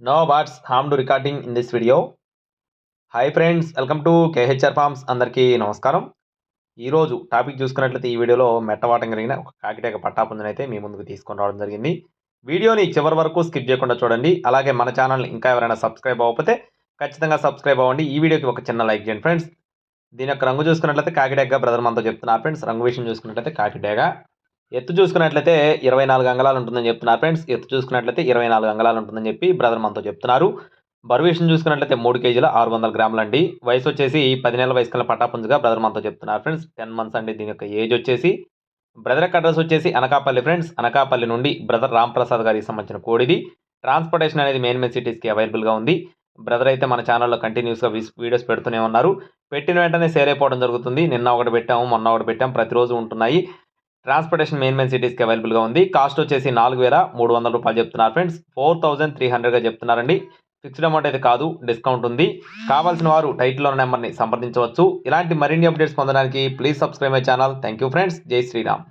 No what's harm to recording in this video hi friends welcome to KHR farms అందరికీ నమస్కారం ఈరోజు topic చూసుకున్నట్లయితే ఈ వీడియోలో మెట్టవాటం కలిగిన ఒక కాకిటేక పట్టాపుంజని మీ ముందుకు తీసుకొని రావడం జరిగింది. వీడియోని చివరి వరకు స్కిప్ చేయకుండా చూడండి. అలాగే మన ఛానల్ని ఇంకా ఎవరైనా సబ్స్క్రైబ్ అవ్వకపోతే ఖచ్చితంగా సబ్స్క్రైబ్ అవ్వండి. ఈ వీడియోకి ఒక చిన్న లైక్ చేయండి ఫ్రెండ్స్ దీని యొక్క రంగు చూసుకున్నట్లయితే కాకిడేగా బ్రదర్ మనతో చెప్తున్నా ఫ్రెండ్స్ రంగు విషయం చూసుకున్నట్లయితే కాకిడేగా ఎత్తు చూసుకున్నట్లయితే ఇరవై నాలుగు అంగళాలు ఉంటుందని చెప్తున్నారు ఫ్రెండ్స్. ఎత్తు చూసుకున్నట్లయితే ఇరవై నాలుగు అంగళాలు ఉంటుందని చెప్పి బ్రదర్ మనతో చెప్తున్నారు. బరువేషన్ చూసుకున్నట్లయితే మూడు కేజీల ఆరు వందల గ్రాములు అండి. వయసు వచ్చేసి పది నెలల వయసు కల పట్టాపుంజుగా బ్రదర్ మనతో చెప్తున్నారు ఫ్రెండ్స్. టెన్ మంత్స్ అండి దీని యొక్క ఏజ్ వచ్చేసి. బ్రదర్ యొక్క అడ్రస్ వచ్చేసి అనకాపల్లి ఫ్రెండ్స్. అనకాపల్లి నుండి బ్రదర్ రామ్ప్రసాద్ గారికి సంబంధించిన కోడిది ట్రాన్స్పోర్టేషన్ అనేది మెయిన్ మెయిన్ సిటీస్కి అవైలబుల్గా ఉంది. బ్రదర్ అయితే మన ఛానల్లో కంటిన్యూస్గా వీడియోస్ పెడుతూనే ఉన్నారు. పెట్టిన వెంటనే సేల్ అయిపోవడం జరుగుతుంది. నిన్న ఒకటి పెట్టాము మొన్న ఒకటి పెట్టాము ప్రతిరోజు ఉంటున్నాయి. ట్రాన్స్పోర్టేషన్ మెయిన్ మెయిన్ సిటీస్కి అవైలబుల్గా ఉంది. కాస్ట్ వచ్చేసి నాలుగు వేల మూడు వందల రూపాయలు చెప్తున్నారు ఫ్రెండ్స్. ఫోర్ థౌజండ్ త్రీ హండ్రెడ్గా చెప్తున్నారండి. ఫిక్స్డ్ అమౌంట్ అయితే కాదు డిస్కౌంట్ ఉంది. కావాల్సిన వారు టైటిల్లో ఉన్న నెంబర్ని సంప్రదించవచ్చు. ఇలాంటి మరిన్ని అప్డేట్స్ పొందడానికి please subscribe my channel. Thank you friends. జై శ్రీరామ్.